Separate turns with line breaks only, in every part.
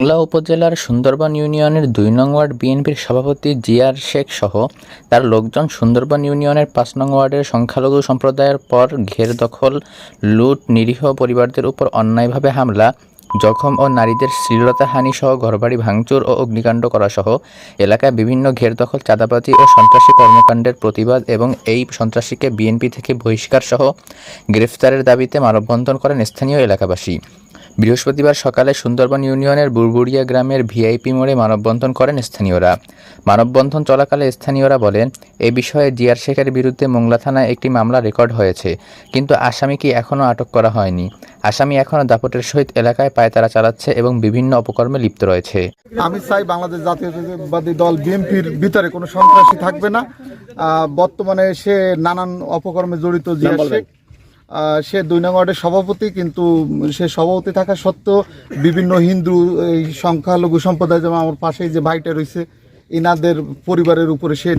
বাংলা উপজেলার সুন্দরবন ইউনিয়নের দুই নং ওয়ার্ড বিএনপির সভাপতি জিয়ার শেখ সহ তার লোকজন সুন্দরবন ইউনিয়নের পাঁচ নং ওয়ার্ডের সংখ্যালঘু সম্প্রদায়ের পর ঘের দখল লুট নিরীহ পরিবারদের উপর অন্যায়ভাবে হামলা জখম ও নারীদের শ্লীলতাহানি সহ ঘরবাড়ি ভাঙচুর ও অগ্নিকাণ্ড করা সহ এলাকায় বিভিন্ন ঘের দখল চাঁদাবাজি ও সন্ত্রাসী কর্মকাণ্ডের প্রতিবাদ এবং এই সন্ত্রাসীকে বিএনপি থেকে বহিষ্কার সহ গ্রেফতারের দাবিতে মানববন্ধন করেন স্থানীয় এলাকাবাসী বৃহস্পতিবার সকালে সুন্দরবন ইউনিয়নের বুড়বুড়িয়া গ্রামের ভিআইপি মোড়ে মানববন্ধন করেন স্থানীয়রা মানববন্ধন চলাকালে স্থানীয়রা বলেন এ বিষয়ে জিয়ার শেখের বিরুদ্ধে মোংলা থানায় একটি মামলা রেকর্ড হয়েছে কিন্তু আসামিকে এখনও আটক করা হয়নি আসামি এখনও দাপটের সহিত এলাকায় পায়তারা চালাচ্ছে এবং বিভিন্ন অপকর্মে লিপ্ত রয়েছে
আমি চাই বাংলাদেশ জাতীয়তাবাদী দল বিএনপির ভিতরে কোনো সন্ত্রাসী থাকবে না বর্তমানে সে নানান অপকর্মে জড়িত জিয়া শেখ সে দুই নং ওয়ার্ডের সভাপতি কিন্তু সে সভাপতি থাকা সত্ত্বেও বিভিন্ন হিন্দু এই সংখ্যালঘু সম্প্রদায় যেমন আমার পাশেই যে ভাইটা রয়েছে ইনাদের পরিবারের উপরে সে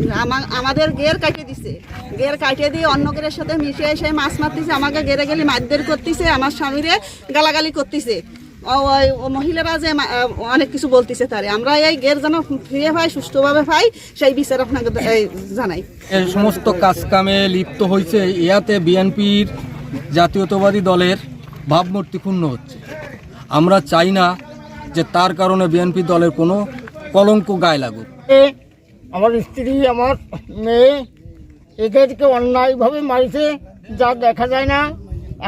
আমাদের গের কাটিয়ে দিছে গের কাটিয়ে দিয়ে অন্য গেরের সাথে মিশে এসে মাছ মারতেছে আমাকে গেরে গেলে মারদের করতেছে আমার স্বামীরে গালাগালি করতেছে মহিলারা যে অনেক কিছু বলতেছে তারে আমরা এই গের যেন ফিরে পাই সুস্থভাবে পাই সেই বিচার আপনাকে জানাই
এই সমস্ত কাজ কামে লিপ্ত হয়েছে ইয়াতে বিএনপির জাতীয়তাবাদী দলের ভাবমূর্তি ক্ষুণ্ণ হচ্ছে আমরা চাই না যে তার কারণে বিএনপি দলের কোনো কলঙ্ক গায়ে লাগুক
আমার স্ত্রী আমার মেয়ে এদেরকে অন্যায়ভাবে মারিছে যা দেখা যায় না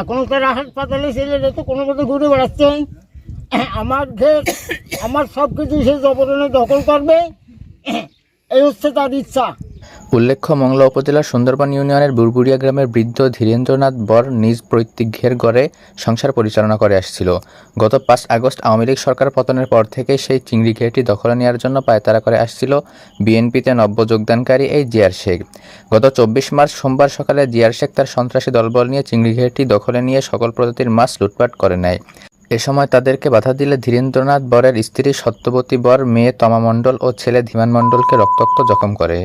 এখন তারা হাসপাতালে ছেলেরা তো কোনো মতো ঘুরে বেড়াচ্ছে আমার ঘের আমার সব কিছু সে জবরণে দখল করবে এই হচ্ছে তার ইচ্ছা
উল্লেখ্য মংলা উপজেলার সুন্দরবন ইউনিয়নের বুরবুরিয়া গ্রামের বৃদ্ধ ধীরেন্দ্রনাথ বর নিজ পৈতৃক ঘের গড়ে সংসার পরিচালনা করে আসছিল গত পাঁচ আগস্ট আওয়ামী লীগ সরকার পতনের পর থেকে সেই চিংড়িঘেরটি দখলে নেওয়ার জন্য পায়তারা করে আসছিল বিএনপিতে নব্য যোগদানকারী এই জিয়ার শেখ গত চব্বিশ মার্চ সোমবার সকালে জিয়ার শেখ তার সন্ত্রাসী দলবল নিয়ে ঘেরটি দখলে নিয়ে সকল প্রজাতির মাছ লুটপাট করে নেয় এ সময় তাদেরকে বাধা দিলে ধীরেন্দ্রনাথ বরের স্ত্রী সত্যবতী বর মেয়ে তমা মণ্ডল ও ছেলে ধীমান মণ্ডলকে রক্তাক্ত জখম করে